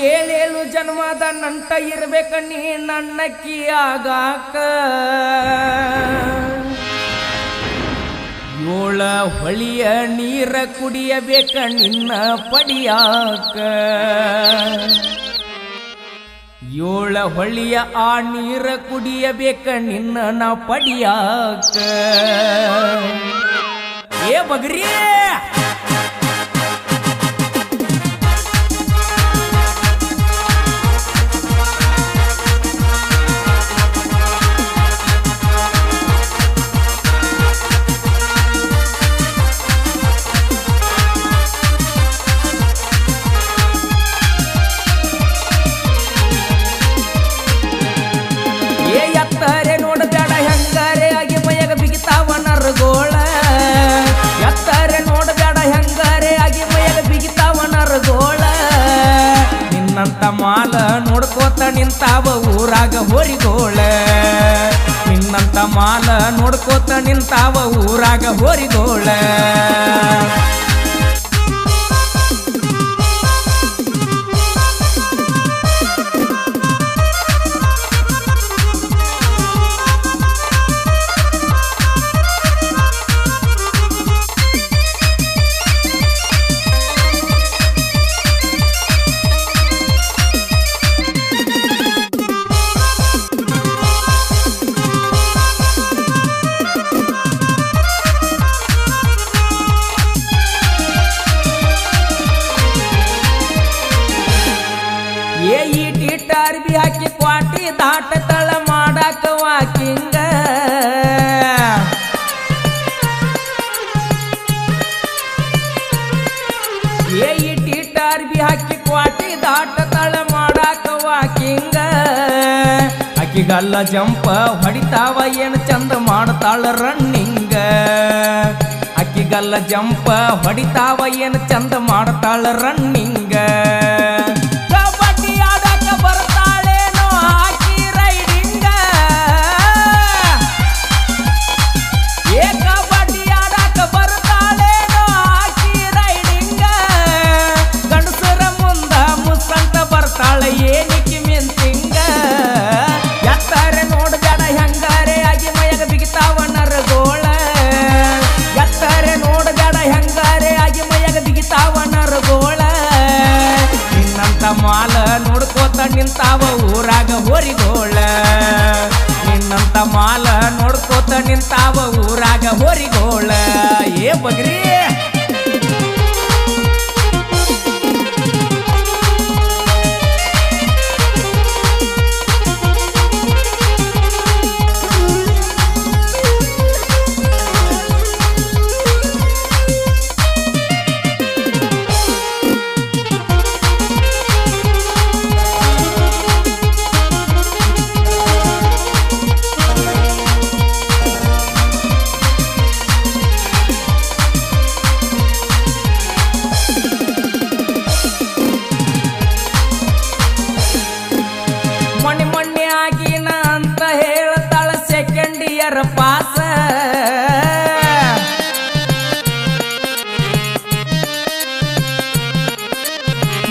ಏಳೇಳು ಜನ್ಮದ ನಂಟ ಇರ್ಬೇಕ ನೀ ನನ್ನ ಆಗಾಕ ಏಳ ಹೊಳಿಯ ನೀರ ಕುಡಿಯಬೇಕ ನಿನ್ನ ಪಡಿಯಾಕ. ಏಳ ಹೊಳಿಯ ಆ ನೀರ ಕುಡಿಯಬೇಕ ನಿನ್ನ ನಾ ಪಡಿಯಾಕ. ಏ ಬಗ್ರಿ! ಊರಾಗ ಹೋರಿಗೋಳ? ಕ್ವಾಟಿ ದಾಟ ತಳ ಮಾಡಾಕ ವಾಕಿಂಗ ಏ ಈಟಿಟ್ಟ ಅರ್ಬಿ ಹಾಕಿ ಕ್ವಾಟಿ ದಾಟ ತಳ ಮಾಡಾಕ ವಾಕಿಂಗ ಅಕ್ಕಿಗಲ್ಲ ಜಂಪ ಹೊಡಿತಾವ ಏನು ಚಂದ ಮಾಡ್ತಾಳ ರನ್ನಿಂಗ ಅಕ್ಕಿಗಲ್ಲ ಜಂಪ ಹೊಡಿತಾವ ಏನು ಚಂದ ಮಾಡ್ತಾಳ ರನ್ನಿಂಗ ನಿಂತಾವ ಊರಾಗ ಹೋರಿಗೋಳ. ಏ ಬಗ್ರಿ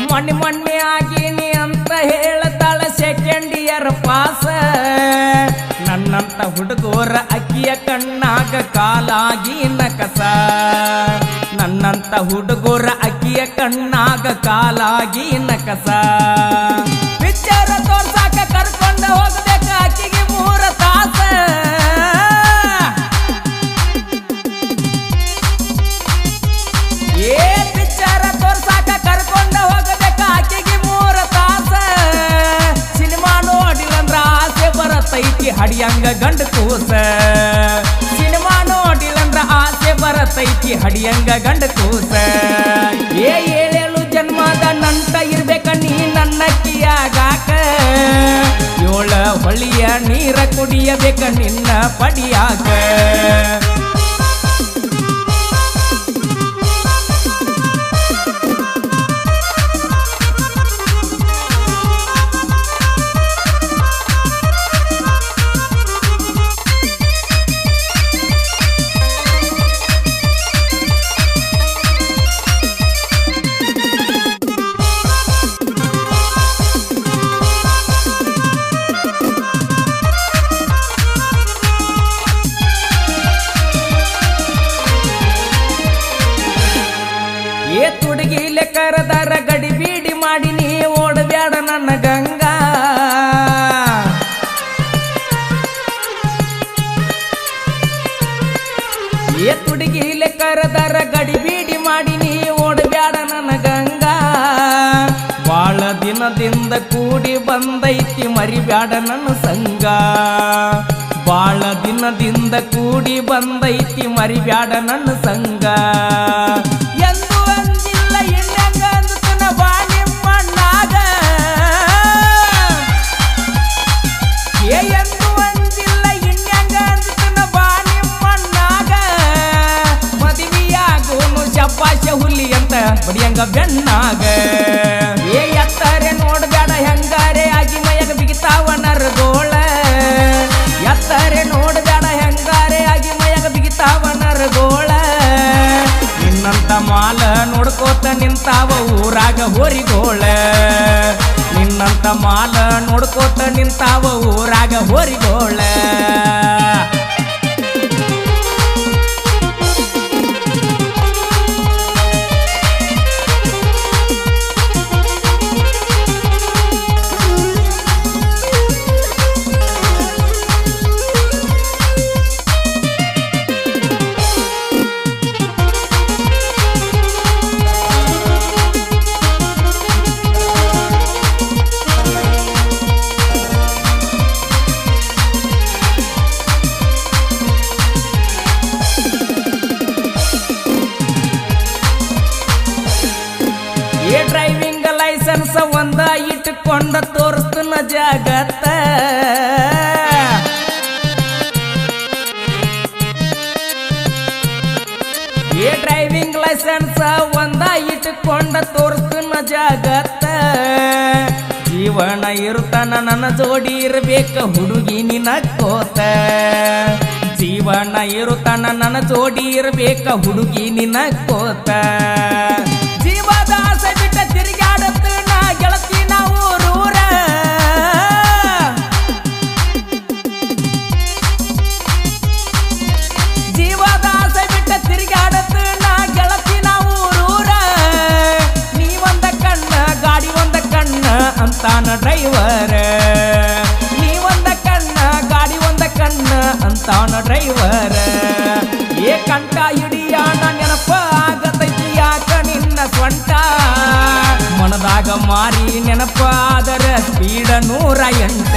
ಪಾಸ ಮೊನ್ನೆ ಆಗೀನಿ ಅಂತ ಹೇಳ್ತಾಳ ಸೆಕೆಂಡ್ ಇಯರ್ ಪಾಸ ನನ್ನಂತ ಹುಡುಗೋರ ಅಕ್ಕಿಯ ಕಣ್ಣಾಗ ಕಾಲಾಗಿ ಕಸ. ನನ್ನಂತ ಹುಡುಗೋರ ಅಕ್ಕಿಯ ಕಣ್ಣಾಗ ಕಾಲಾಗಿ ಕಸ. ಪಿಕ್ಚರ್ ತೋರ್ಸಾಕ ಕರ್ಕೊಂಡು ಹೋಗ್ಬೇಕ ಹಡಿಯಂಗ ಗಂಡ ಕೂಸ. ಸಿನಿಮಾ ನೋಡಿಲ್ಲಂದ್ರ ಆಸೆ ಬರತೈತಿ, ಹಡಿಯಂಗ ಗಂಡ ಕೂಸ. ಏ ಏಳೇಳು ಜನ್ಮದ ನಂತ ಇರ್ಬೇಕ ನೀ ನನ್ನ ಕಿಯಾಗಾಕ. ಏಳ ಹೊಳಿಯ ನೀರ ಕುಡಿಯಬೇಕ ನಿನ್ನ ಪಡಿಯಾಕ. ದಿನದಿಂದ ಕೂಡಿ ಬಂದೈತಿ ಮರಿಬ್ಯಾಡ ನನ್ನ ಸಂಗ ಬಾಳ ದಿನದಿಂದ ಕೂಡಿ ಬಂದೈತಿ ಮರಿಬ್ಯಾಡ ನನ್ನ ಸಂಗ ಎಂದು ಅಂದಿಲ್ಲ ಇನ್ನಂಗ ಅಂದತನ ಬಾ ನಿಮ್ಮಣ್ಣಾಗ ಏ, ಎಂದು ಅಂದಿಲ್ಲ ಇನ್ನಂಗ ಅಂದತನ ಬಾ ನಿಮ್ಮಣ್ಣಾಗ ಮದುವೆಯಾಗೋನು ಶಬ್ಬಾಶ ಹುಲಿ ಅಂತ ಬಡಿಯಂಗ ಬೆಣ್ಣಾಗ. ಏ ಎತ್ತರೆ ನಿಂತಾವ ಊರಾಗ ಹೋರಿಗೋಳ. ನಿನ್ನಂತ ಮಾಲ ನೋಡ್ಕೋತ ನಿಂತಾವ ಊರಾಗ ಹೋರಿಗೋಳ. ಡ್ರೈವಿಂಗ್ ಲೈಸೆನ್ಸ್ ಒಂದ ಇಟ್ಕೊಂಡ ತೋರಿಸ್ತನ ಜಾಗತ್ತ. ಏ ಡ್ರೈವಿಂಗ್ ಲೈಸೆನ್ಸ್ ಒಂದ ಇಟ್ಟುಕೊಂಡ ತೋರಿಸ್ತನ ಜಾಗತ್ತ. ಜೀವನ ಇರುತ್ತಾನ ನನ್ನ ಜೋಡಿ ಇರಬೇಕ ಹುಡುಗಿ ನಿನ್ನ ಕೋತ. ಜೀವನ ಇರುತ್ತಾನ ನನ್ನ ಜೋಡಿ ಇರಬೇಕ ಹುಡುಗಿ ನಿನ ಮನದಾಗ ಮಾರಿ ನೆನಪಾದರೆ ಸ್ಪೀಡ ನೂರ ಎಂಟ.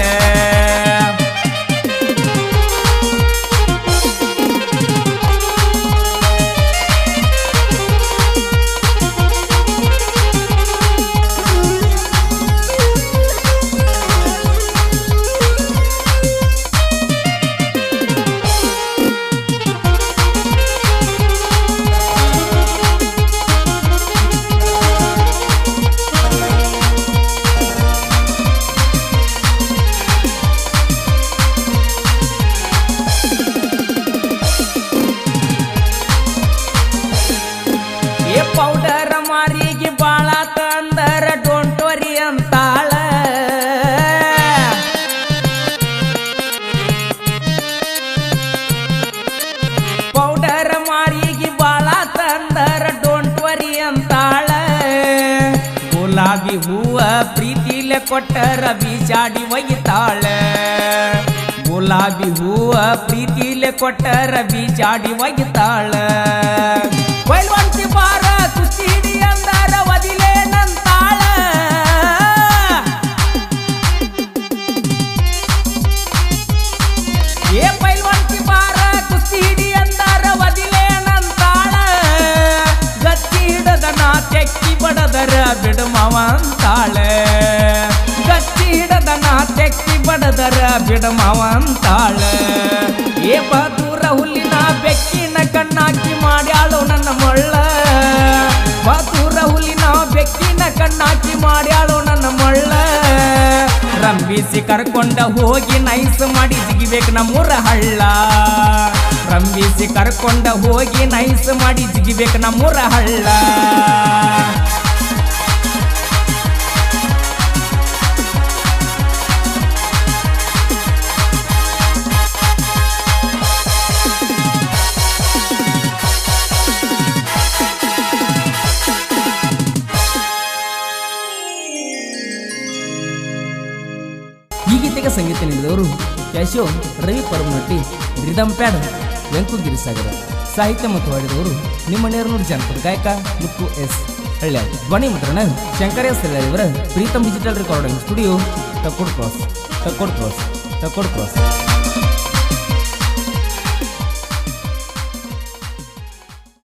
ಪೌಡರ್ ಮಾರಿಗೆ ಬಾಳ ತಂದರ ಡೋಂಟ್ ವರಿ ಅಂತಾಳ ಪೌಡರ್ ಮಾರಿಗೆ ಬಾಳ ತಂದರ ಡೋಂಟ್ ವರಿ ಅಂತಾಳ ಗುಲಾಬಿ ಹೂವ ಪ್ರೀತಿಲೆ ಕೊಟ್ಟರ ಬೀಜಾಡಿ ಒಯ್ತಾಳ ಗುಲಾಬಿ ಹೂವ ಪ್ರೀತಿಲೆ ಕೊಟ್ಟರ ಬೀಜಾಡಿ ಒಯ್ತಾಳ ಬೈಲ್ವಂತಿ ಬಾರ ಬಡದರ ಬಿಡುಮವಂತಾಳೆ. ಹಿಡದ ನಾ ತೆಕ್ಕಿ ಬಡದರ ಬಿಡಮವ ಅಂತಾಳ ಏ ಬದೂರ ಹುಲ್ಲಿನ ಬೆಕ್ಕಿನ ಕಣ್ಣಾಕಿ ಮಾಡ್ಯಾಳು ನನ್ನ ಮಳ್ಳ. ಬದೂರ ಹುಲ್ಲಿನ ಬೆಕ್ಕಿನ ಕಣ್ಣಾಕಿ ಮಾಡ್ಯಾಳು ನನ್ನ ಮಳ್ಳ. ರಂಬಿಸಿ ಕರ್ಕೊಂಡ ಹೋಗಿ ನೈಸ್ ಮಾಡಿ ಜಿಗಿಬೇಕು ನಮ್ಮೂರ ಹಳ್ಳ. ರಂಬಿಸಿ ಕರ್ಕೊಂಡ ಹೋಗಿ ನೈಸ್ ಮಾಡಿ ಜಿಗಿಬೇಕು ನಮ್ಮೂರ ಹಳ್ಳ. ಸಂಗೀತ ಕ್ಯಾಶೋ ರವಿ ಪರಮನಟ್ಟಿ, ರಿದಮ್ ಪ್ಯಾಡ್ ವೆಂಕು ಗಿರಿಸಾಗರ ಸಾಹಿತ್ಯ ಮತ್ತು ಹಾಡಿದವರು ನಿಮ್ಮ ನೇರನೂರು ಜನಪದ ಗಾಯಕ ಮುತ್ತು ಎಸ್. ಹಳ್ಳ ಧ್ವನಿ ಮುದ್ರಣ ಶಂಕರ ಎಸ್. ಹಳ್ಳ್ಯಾಳ್ ಇವರ Preetam digital recording studio, Takkod cross Takkod cross Takkod cross.